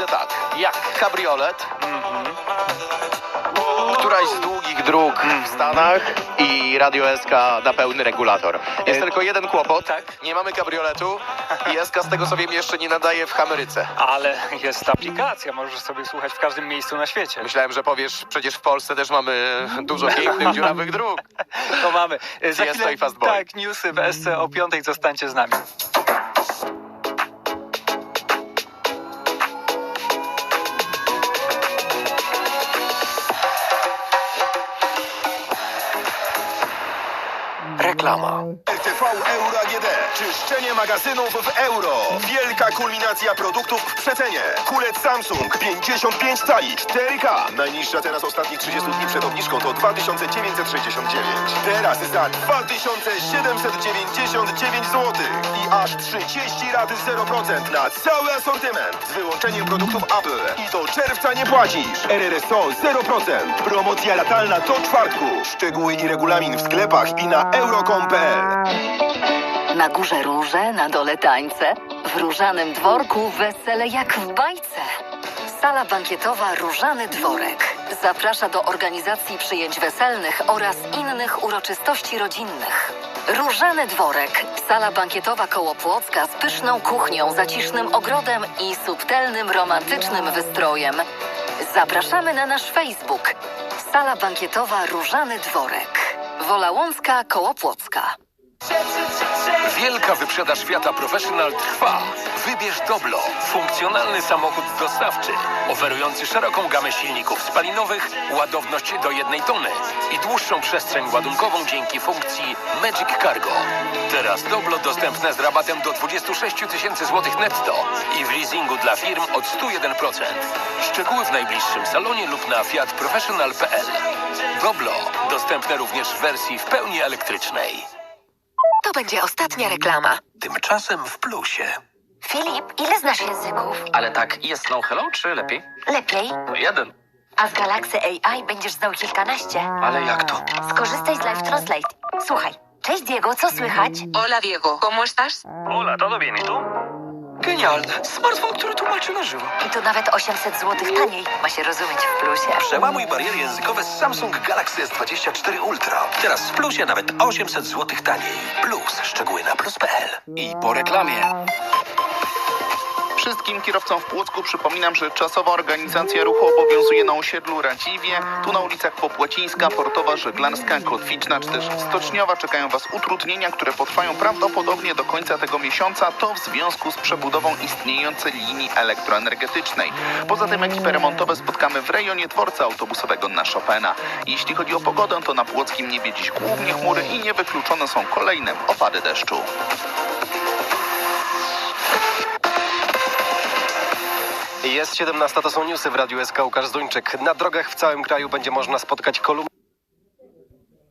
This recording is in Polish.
widzę tak. Jak kabriolet, któraś z długich dróg w Stanach i Radio SK na pełny regulator. Jest E, tylko jeden kłopot. tak? Nie mamy kabrioletu i SK z tego sobie jeszcze nie nadaje w Ameryce. Ale jest aplikacja, możesz sobie słuchać w każdym miejscu na świecie. Myślałem, że powiesz, przecież w Polsce też mamy dużo pięknych, dziurawych dróg. To mamy. E, Za chwilę, i Fast Boy. tak, newsy w SC o piątej, zostańcie z nami. Reklama. Euro AGD. Czyszczenie magazynów w euro. Wielka kulminacja produktów w przecenie. Kulec Samsung 55 cali 4K. Najniższa cena z ostatnich 30 dni przed obniżką to 2969. Teraz za 2799 zł. I aż 30 raty 0% na cały asortyment. Z wyłączeniem produktów Apple. I do czerwca nie płacisz. RRSO 0%. Promocja latalna do czwartku. Szczegóły i regulamin w sklepach i na euro.com.pl Na górze róże, na dole tańce. W różanym dworku wesele jak w bajce. Sala bankietowa Różany Dworek zaprasza do organizacji przyjęć weselnych oraz innych uroczystości rodzinnych. Różany Dworek, sala bankietowa Kołopłocka z pyszną kuchnią, zacisznym ogrodem i subtelnym, romantycznym wystrojem. Zapraszamy na nasz Facebook. Sala bankietowa Różany Dworek. Wolałącka Kołopłocka. Wielka wyprzedaż Fiata Professional trwa. Wybierz Doblo, funkcjonalny samochód dostawczy, oferujący szeroką gamę silników spalinowych, ładowność do jednej tony i dłuższą przestrzeń ładunkową dzięki funkcji Magic Cargo. Teraz Doblo dostępne z rabatem do 26 tysięcy złotych netto i w leasingu dla firm od 101%. Szczegóły w najbliższym salonie lub na fiatprofessional.pl. Doblo dostępne również w wersji w pełni elektrycznej. To będzie ostatnia reklama. Tymczasem w plusie. Filip, ile znasz języków? Ale tak, jest no hello, czy lepiej? Lepiej. No jeden. A z Galaxy AI będziesz znał kilkanaście. Ale jak to? Skorzystaj z Live Translate. Słuchaj. Cześć Diego, co słychać? Hola Diego, ¿cómo estás? Hola, todo bien, ¿y tú? Genialne. Smartfon, który tłumaczy na żywo. I to nawet 800 zł taniej. Ma się rozumieć w plusie. Przełamuj bariery językowe z Samsung Galaxy S24 Ultra. Teraz w plusie nawet 800 zł taniej. Plus szczegóły na plus.pl. I po reklamie. Wszystkim kierowcom w Płocku przypominam, że czasowa organizacja ruchu obowiązuje na osiedlu Radziwie. Tu na ulicach Popłacińska, Portowa, Żeglarska, Kotwiczna czy też Stoczniowa czekają Was utrudnienia, które potrwają prawdopodobnie do końca tego miesiąca. To w związku z przebudową istniejącej linii elektroenergetycznej. Poza tym ekipy remontowe spotkamy w rejonie dworca autobusowego na Chopina. Jeśli chodzi o pogodę, to na Płockim niebie dziś głównie chmury i niewykluczone są kolejne opady deszczu. Jest 17, to są newsy w Radiu SK Łukasz Zduńczyk. Na drogach w całym kraju będzie można spotkać kolumny.